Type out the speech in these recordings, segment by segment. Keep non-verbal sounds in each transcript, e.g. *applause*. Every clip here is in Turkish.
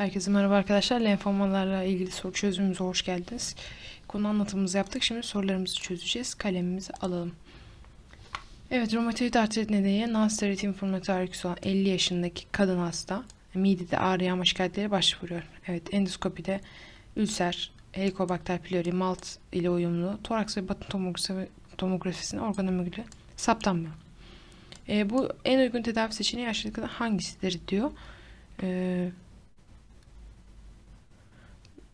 Herkese merhaba arkadaşlar. Lenfomalarla ilgili soru çözümümüze hoş geldiniz. Konu anlatımımızı yaptık. Şimdi sorularımızı çözeceğiz. Kalemimizi alalım. Evet, romatoid artrit nedeniyle non-steroid inflamatuar öyküsü olan 50 yaşındaki kadın hasta midede ağrı yağma şikayetleri başvuruyor. Evet, endoskopide ülser, Helicobacter pylori, malt ile uyumlu, toraks ve batın tomografi, tomografisinin organomegali saptanmıyor. E, bu en uygun tedavi seçeneği aşağıdakilerden hangisidir diyor. E,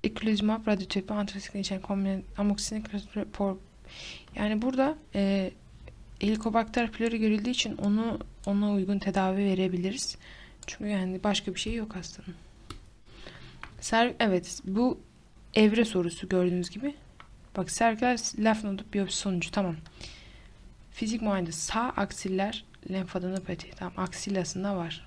Eculizumab, radyoterapi, antibiyotik içeren kombine amoksinik por yani burada e, Helicobacter pylori görüldüğü için onu ona uygun tedavi verebiliriz. Çünkü yani başka bir şey yok hastanın. Ser evet bu evre sorusu gördüğünüz gibi. Bak servikal lenf nodu biyopsi sonucu tamam. Fizik muayene sağ aksiller lenfadenopati. Tamam aksilasında var.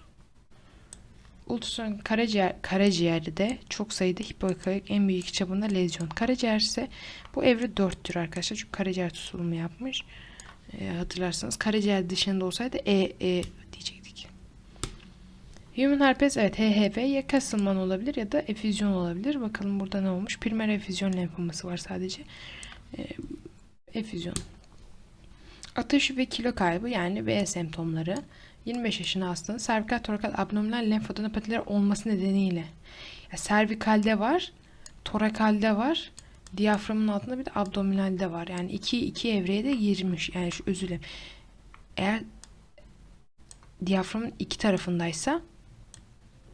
Ultrason karaciğer, karaciğerde çok sayıda hipokarik en büyük çapında lezyon. Karaciğer ise bu evre 4'tür arkadaşlar. Çünkü karaciğer tutulumu yapmış. E, hatırlarsanız karaciğer dışında olsaydı E, E diyecektik. Human herpes evet HHV ya kasılman olabilir ya da efüzyon olabilir. Bakalım burada ne olmuş? Primer efüzyon lenfoması var sadece. E, efüzyon. Ateş ve kilo kaybı yani B semptomları. 25 yaşında hastanın servikal torakal abdominal lenfadenopatiler olması nedeniyle. Ya servikalde var, torakalde var, diyaframın altında bir de abdominalde var. Yani iki, iki evreye de girmiş. Yani şu özür dilerim. Eğer diyaframın iki tarafındaysa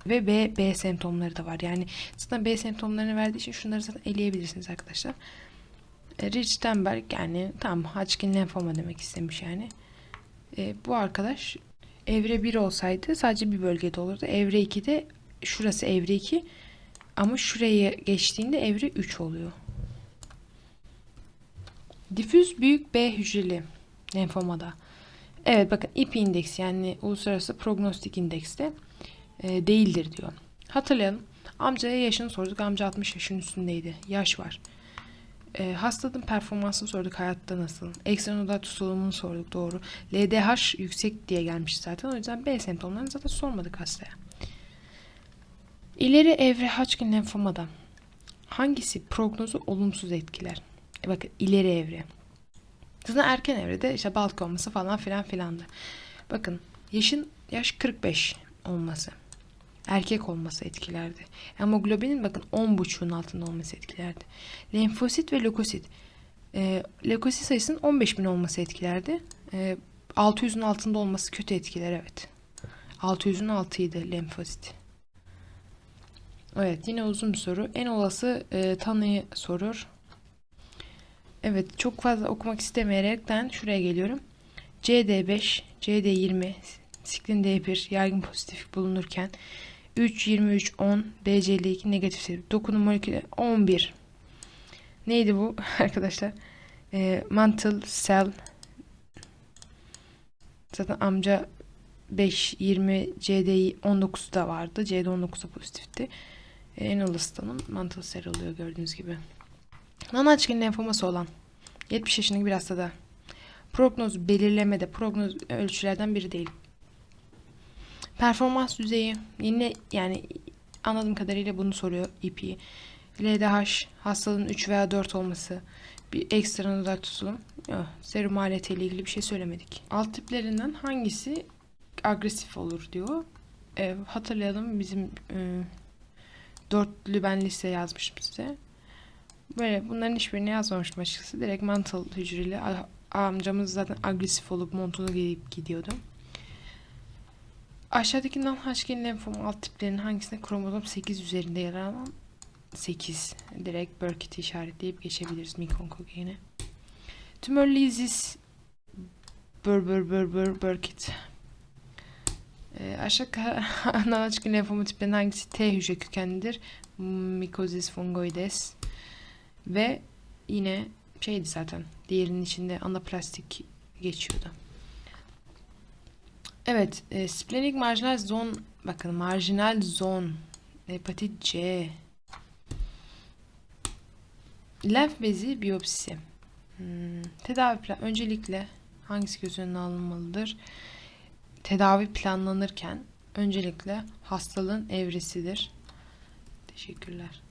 ve B, B semptomları da var. Yani zaten B semptomlarını verdiği için şunları zaten eleyebilirsiniz arkadaşlar. E, Richtenberg yani tam Hodgkin lenfoma demek istemiş yani. E, bu arkadaş evre 1 olsaydı sadece bir bölgede olurdu. Evre 2'de şurası evre 2 ama şuraya geçtiğinde evre 3 oluyor. Difüz büyük B hücreli lenfomada. Evet bakın IP indeksi yani uluslararası prognostik indekste e, değildir diyor. Hatırlayalım. Amcaya yaşını sorduk. Amca 60 yaşın üstündeydi. Yaş var. E, hastalığın performansını sorduk. Hayatta nasıl? Ekstranodal tutulumunu sorduk. Doğru. LDH yüksek diye gelmiş zaten. O yüzden B semptomlarını zaten sormadık hastaya. İleri evre Hodgkin lenfomada hangisi prognozu olumsuz etkiler? E bakın ileri evre. Zaten erken evrede işte balkonması falan filan filandı. Bakın yaşın yaş 45 olması. Erkek olması etkilerdi. Hemoglobinin bakın 10.5'un altında olması etkilerdi. Lenfosit ve lökosit. E, lökosit sayısının 15.000 olması etkilerdi. E, 600'ün altında olması kötü etkiler evet. 600'ün altıydı lenfosit. Evet yine uzun bir soru. En olası e, tanıyı sorur. Evet çok fazla okumak istemeyerekten şuraya geliyorum. CD5, CD20, siklin D1 yaygın pozitif bulunurken 3, 23, 10, BCL2 negatif dokunum molekülü 11. Neydi bu *laughs* arkadaşlar? E, mantle cell zaten amca 5, 20, CD 19 da vardı. CD 19 da pozitifti. E, en olasılığının mantle cell oluyor gördüğünüz gibi. Non-Hodgkin lenfoması olan 70 yaşındaki bir hastada prognoz belirlemede prognoz ölçülerden biri değil. Performans düzeyi yine yani anladığım kadarıyla bunu soruyor EP. LDH hastalığın 3 veya 4 olması bir ekstra nodal tutulum. Yok, serum maliyetiyle ilgili bir şey söylemedik. Alt tiplerinden hangisi agresif olur diyor. E, hatırlayalım bizim e, dörtlü ben liste yazmışım size. Böyle bunların hiçbirini yazmamıştım açıkçası. Direkt mantle hücreli amcamız zaten agresif olup montunu giyip gidiyordu. Aşağıdaki non-Hodgkin lenfoma alt tiplerinin hangisinde kromozom 8 üzerinde yer alan 8 direkt Burkitt'i işaretleyip geçebiliriz Mikonkogene. Tümör lizis bur bur bur bur Burkitt. E, aşağı non-Hodgkin *laughs* lenfoma tiplerinin hangisi T hücre kökenlidir? Mycosis fungoides. Ve yine şeydi zaten. Diğerinin içinde anaplastik geçiyordu. Evet, e, splenik marjinal zon bakın marjinal zon hepatit C lenf bezi biyopsisi. Hmm, tedavi plan öncelikle hangisi göz önüne alınmalıdır? Tedavi planlanırken öncelikle hastalığın evresidir. Teşekkürler.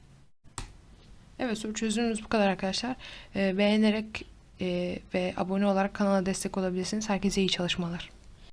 Evet soru çözümümüz bu kadar arkadaşlar. Ee, beğenerek e, ve abone olarak kanala destek olabilirsiniz. Herkese iyi çalışmalar.